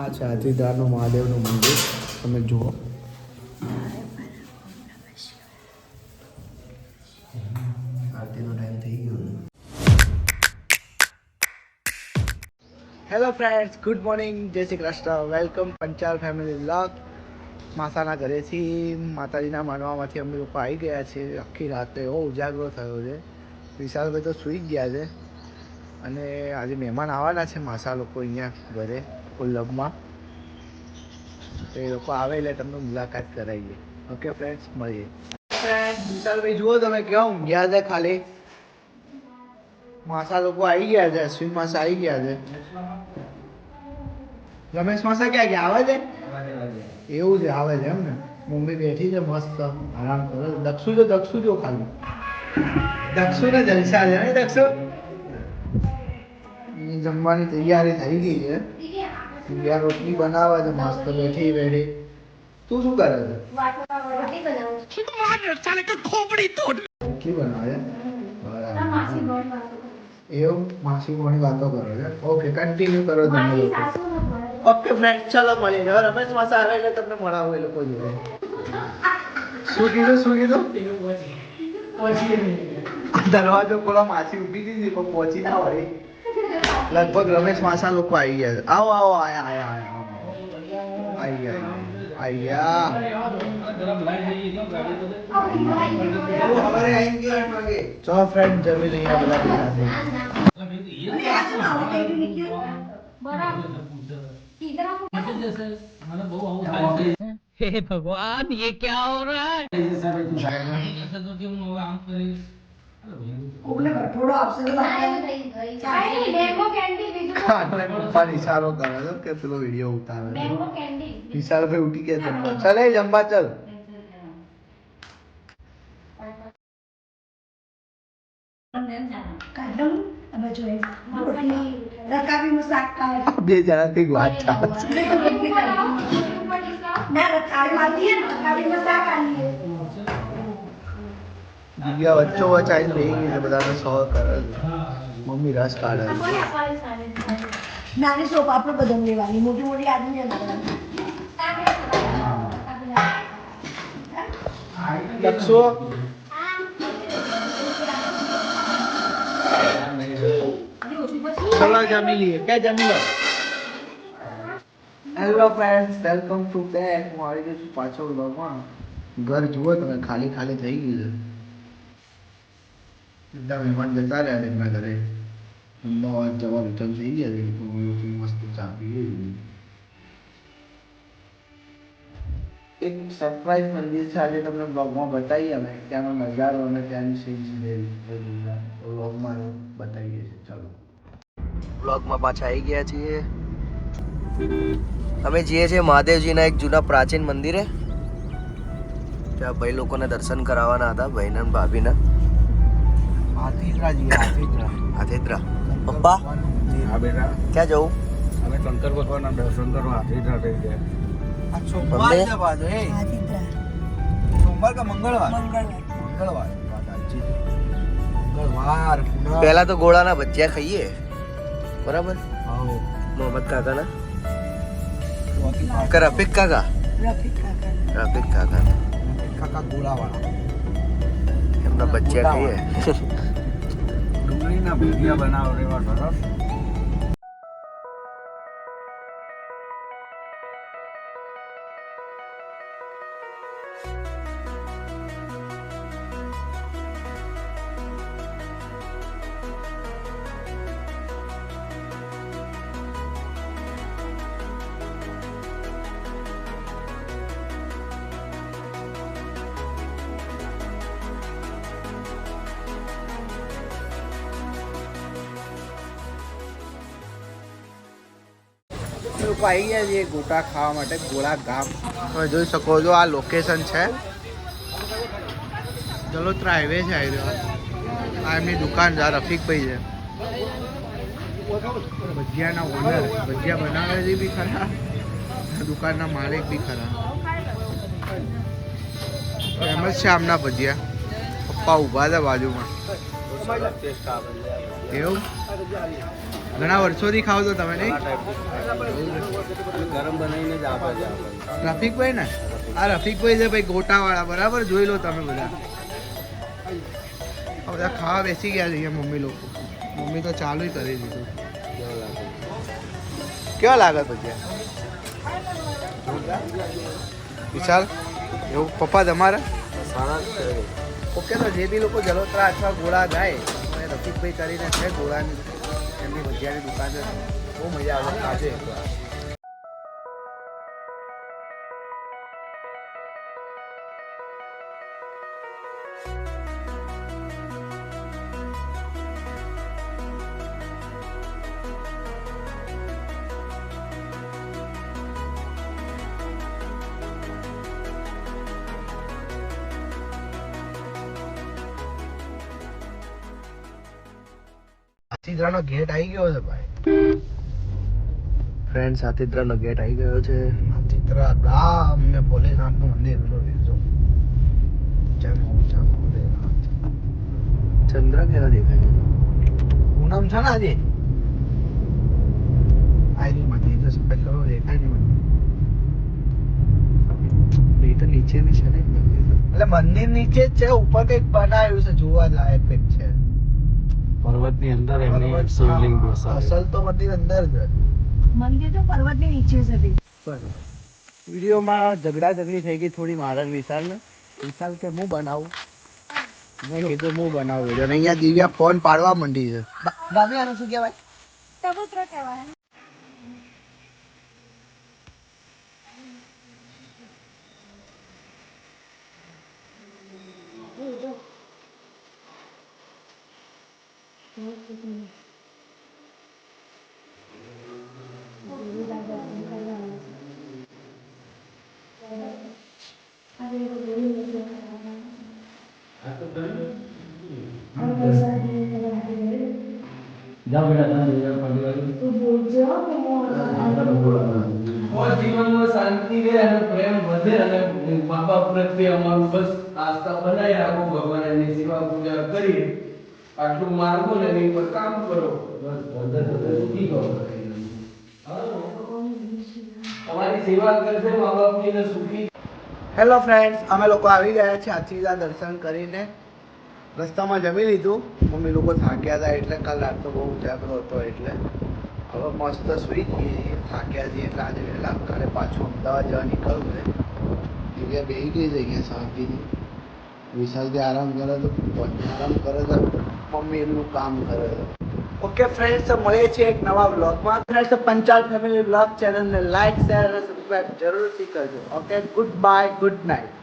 આ છે હાથીદારનું મહાદેવનું મંદિર. તમે જુઓ. આરતીનો ટાઈમ થઈ ગયો hello friends good morning Jai Shri Krishna. Welcome Panchal family vlog માતાના ઘરેથી માતાજીના માનવામાંથી અમે લોકો આવી ગયા છે આખી રાતે એવો ઉજાગરો થયો છે. વિશાલભાઈ તો સૂઈ ગયા છે. અને આજે મહેમાન આવવાના છે માસા લોકો અહીંયા ઘરે. ઉલ્લભમાં તો એ લોકો આવે એટલે તમને મુલાકાત કરાવીએ. ઓકે ફ્રેન્ડ્સ મળીએ. વિશાલભાઈ, જુઓ તમે કેવા ઊંઘ્યા છે ખાલી. માસા લોકો આવી ગયા છે, અશ્વિન માસા આવી ગયા છે. રમેશ માસા ક્યાં ગયા? આવે છે? એવું છે, આવે છે એમ ને? મમ્મી બેઠી છે મસ્ત, આરામ કરે દક્ષુ જો દક્ષુ જો ખાલી. દક્ષુ ને જલસા છે ને, દક્ષુ? જમવાની તૈયારી થઈ ગઈ છે. ઈન્ડિયા રોટલી બનાવે છે મસ્ત બેઠી બેઠી. તું શું કરે છે? રોટલી બનાવે છે. બરાબર. એવું? માસી કોની વાતો કરો છે? ઓકે કન્ટિન્યુ કરો તમે લોકો. ઓકે ફ્રેન્ડ ચલો મળીએ. હવે રમેશ માસા આવે એટલે તમને મળાવું એ લોકો જોડે. શું કીધું શું કીધું? દરવાજો ખોલો માસી ઊભી દીધી પણ પહોંચી ના વળી. લગભગ રમેશ માસા લોકો આવી ગયા છે આવો આવો આયા આયા આયા આવો. આવી ગયા આવી ગયા ચલો ફ્રેન્ડ જમી લઈએ બધા ભેગા થઈ हे भगवान ये क्या हो रहा है ખાને પપ્પા ઇશારો કરે છે કે પેલો વીડિયો ઉતારે છે. ઉઠી ગયા જમવા ચલે જમવા ચાલ. બે શાક ખાય વાત ચાલે છે. ના શાક દિવ્યા વચ્ચો વચ્ચ આવીને બેહી ગઈ છે બધાને સો કરે છે મમ્મી રસ કાઢે છે નાની સોપ આપણે બધાને લેવાની મોટી મોટી આદમી લેવાની લક્ષો ચલો જમી લઈએ ક્યાં જમી લો hello friends welcome to back હું આવી ગયો છું પાછો વ્લોગમાં ઘર જુઓ તમે ખાલી ખાલી થઈ ગયું છે બધા મહેમાન જતા રહ્યા એમના ઘરે અમદાવાદ જવાનું રિટર્ન થઈ ગયા છે મસ્ત ચા પીએ એક સરપ્રાઈઝ મંદિર છે આજે તમને બ્લોગમાં બતાવીએ અમે ત્યાંનો નજારો અને ત્યાંની સીન બ્લોગમાં બતાવીએ છીએ ચાલો બ્લોગમાં પાછા આવી ગયા છીએ. અમે જઈએ છીએ મહાદેવજીના એક જૂના પ્રાચીન મંદિરે. ત્યાં ભાઈ લોકોને દર્શન કરાવવાના હતા ભાઈના ભાભીના. હાથીદ્રા જઈએ પપ્પા? હા બેટા. ક્યાં જવું? અમે શંકર ભગવાનના દર્શન કરવા હાથીદરા થઈ ગયા. સોમવાર એ. સોમવાર કે મંગળવાર? મંગળવાર. મંગળવાર. વાત સાચી છે. મંગળવાર પૂનમ. પહેલા તો ગોળાના ભજીયા ખાઈએ. બરાબર? મોહમ્મદ કાકાના? રફીક કાકા? રફીક કાકા રફીક કાકા કાકા ગોળાવાળા. એમના ભજીયા ખાઈએ. ડુંગળીના ભજીયા બનાવો એવા સરસ લોકો આવી ગયા છે ગોટા ખાવા માટે ગોળા ગામ. તમે જોઈ શકો છો આ લોકેશન છે. જલોત્રા હાઈવે છે આવી રહ્યો. આ એમની દુકાન છે આ રફીકભાઈ છે. ભજીયાના ઓનર ભજીયા બનાવે છે બી ખરા. દુકાનના માલિક બી ખરા. ફેમસ છે આમના ભજીયા. પપ્પા ઊભા છે બાજુમાં. એવું? ઘણા વર્ષોથી ખાવ છો તમે નહીં? ગરમ બનાવીને જ આપે છે. રફીકભાઈ ને? આ રફીકભાઈ છે ભાઈ ગોટાવાળા બરાબર? જોઈ લો તમે બધા. આ બધા ખાવા બેસી ગયા છે મમ્મી લોકો. મમ્મી તો ચાલુ કરી દીધું. કેવા લાગે પછી? વિશાલ એવું પપ્પા તમારા? ઓકે તો જે બી લોકો જલોત્રા અથવા ગોળા જાય રફીકભાઈ કરીને છે ગોળાની એમની ભજીયાની દુકાન છે બહુ મજા આવે ખાજે એકવાર હાથીદ્રાનો ગેટ આવી ગયો છે ભાઈ. ફ્રેન્ડ હાથીદ્રાનો ગેટ આવી ગયો છે. હાથીદ્રા ગામ ને ભોલેનાથનું મંદિર ચંદ્ર કેવા દેખાય પૂનમ છે ને આજે? આયરી મંદિર તો સફેદ કલર દેખાય નહીં તો નીચે બી છે ને. એટલે મંદિર નીચે જ છે ઉપર કંઈક બનાવ્યું છે જોવા લાયક કંઈક છે. પર્વતની અંદર એમની શિવલિંગ બેસાડે અસલ તો મંદિર અંદર જ મંદિર તો પર્વતની નીચે છે વીડિયો વિડીયોમાં ઝઘડા ઝઘડી થઈ ગઈ થોડી મારા ને વિશાલ વિશાલ કે હું બનાવું? મેં કીધું હું બનાવું. વીડિયો અને અહીંયા દિવ્યા ફોન પાડવા માંડી છે. ભાભી આનું શું કહેવાય કબૂતર કહેવાય. જીવનમાં શાંતિ રહે અને પ્રેમ વધે અને મા બાપ પ્રત્યે અમારું બસ આસ્થા બનાવી રાખો ભગવાન એની સેવા પૂજા કરી આટલું માર્ગો ને એની પર કામ કરો. તમારી સેવા કરશે મા બાપની ને સુખી. હેલો ફ્રેન્ડ્સ અમે લોકો આવી ગયા છે આચીદા દર્શન કરીને. રસ્તામાં જમી લીધું. મમ્મી લોકો થાક્યા હતા એટલે કાલ રાત તો બહુ ઉજાગરો હતો એટલે. હવે મસ્ત સુઈ જઈએ થાક્યા છીએ એટલે આજે વહેલા કાલે પાછું અમદાવાદ જવા નીકળવું છે. જગ્યા બેસી ગઈ અહીંયા શાંતિથી. વિશાલ જે આરામ કરે તો આરામ કરે તો મમ્મી એમનું કામ કરે છે. ઓકે ફ્રેન્ડ્સ તો મળીએ છીએ એક નવા બ્લોગમાં ફ્રેન્ડ્સ પંચાલ ફેમિલી બ્લોગ ચેનલને લાઈક શેર અને સબસ્ક્રાઈબ જરૂરથી કરજો. Okay goodbye good night